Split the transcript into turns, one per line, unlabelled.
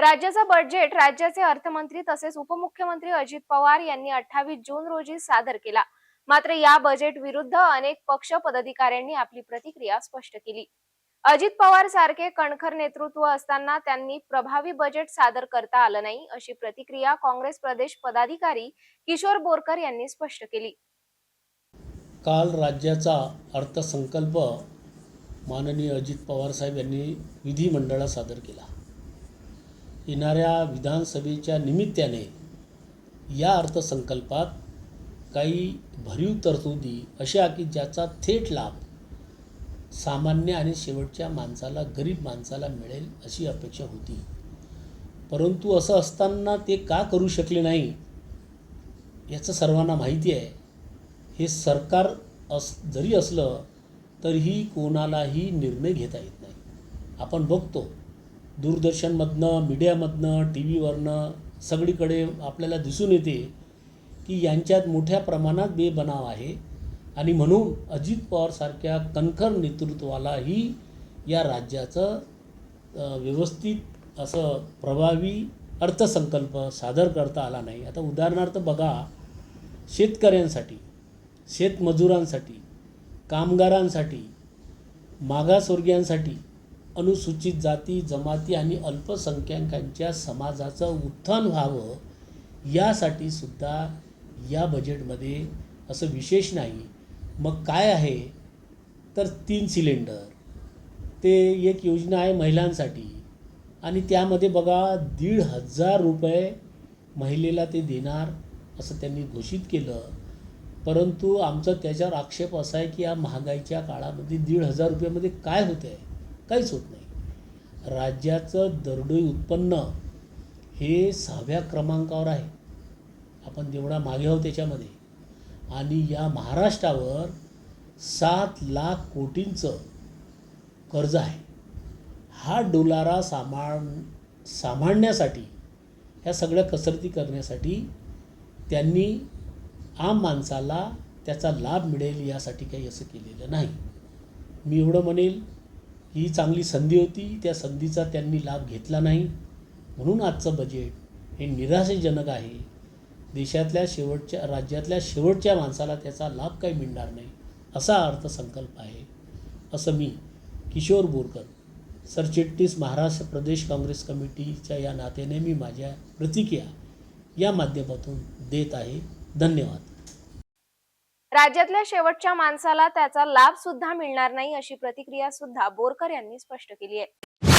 राज्याचं बजेट राज्याचे अर्थमंत्री तसेच उपमुख्यमंत्री अजित पवार यांनी अठ्ठावीस जून रोजी सादर केला. मात्र या बजेट विरुद्ध अनेक पक्ष पदाधिकाऱ्यांनी आपली प्रतिक्रिया स्पष्ट केली. अजित पवार सारखे कणखर नेतृत्व असताना त्यांनी प्रभावी बजेट सादर करता आलं नाही अशी प्रतिक्रिया काँग्रेस प्रदेश पदाधिकारी किशोर बोरकर यांनी स्पष्ट केली.
काल राज्याचा अर्थसंकल्प माननीय अजित पवार साहेब यांनी विधिमंडळात सादर केला. येणाऱ्या विधानसभेच्या निमित्ताने या अर्थसंकल्पात काही भरीव तरतुदी अशा की ज्याचा थेट लाभ सामान्य आणि शेवटच्या माणसाला गरीब माणसाला मिळेल अशी अपेक्षा होती. परंतु असं असताना ते का करू शकले नाही याचं सर्वांना माहिती आहे. हे सरकार अस जरी असलं तरीही कोणालाही निर्णय घेता येत नाही. आपण बघतो दूरदर्शनमधनं मीडियामधनं टी व्हीवरनं सगळीकडे आपल्याला दिसून येते की यांच्यात मोठ्या प्रमाणात बेबनाव आहे. आणि म्हणून अजित पवारसारख्या कणखर नेतृत्वालाही या राज्याचं व्यवस्थित असं प्रभावी अर्थसंकल्प सादर करता आला नाही. आता उदाहरणार्थ बघा शेतकऱ्यांसाठी शेतमजुरांसाठी कामगारांसाठी मागासवर्गीयांसाठी अनुसूचित जाती जमाती आणि अल्पसंख्याकांच्या समाजाचं उत्थान व्हावं यासाठी सुद्धा या बजेटमध्ये असं विशेष नाही. मग काय आहे? तर तीन सिलेंडर ते एक योजना आहे महिलांसाठी. आणि त्यामध्ये बघा दीड हजार रुपये महिलेला ते देणार असं त्यांनी घोषित केलं. परंतु आमचा त्याच्यावर आक्षेप असा आहे की या महागाईच्या काळामध्ये दीड हजार रुपयामध्ये काय होतं आहे काहीच होत नाही. राज्याचं दरडोई उत्पन्न हे सहाव्या क्रमांकावर आहे. आपण जेवढा मागे आहोत त्याच्यामध्ये. आणि या महाराष्ट्रावर सात लाख कोटींचं कर्ज आहे. हा डोलारा सांभाळ सांभाळण्यासाठी ह्या सगळ्या कसरती करण्यासाठी त्यांनी आम माणसाला त्याचा लाभ मिळेल यासाठी काही असं केलेलं नाही. मी एवढं म्हणेल ही चांगली संधी होती. त्या संधीचा त्यांनी लाभ घेतला नाही. म्हणून आजचं बजेट हे निराशाजनक आहे. देशातल्या शेवटच्या राज्यातल्या शेवटच्या माणसाला त्याचा लाभ काही मिळणार नाही असा अर्थसंकल्प आहे. असं मी किशोर बोरकर सरचिटणीस महाराष्ट्र प्रदेश काँग्रेस कमिटीच्या या नात्याने मी माझ्या प्रतिक्रिया या माध्यमातून देत आहे. धन्यवाद.
राज्यातल्या शेवटच्या माणसाला त्याचा लाभ सुद्धा मिळणार नाही अशी प्रतिक्रिया सुद्धा बोरकर यांनी स्पष्ट केली आहे.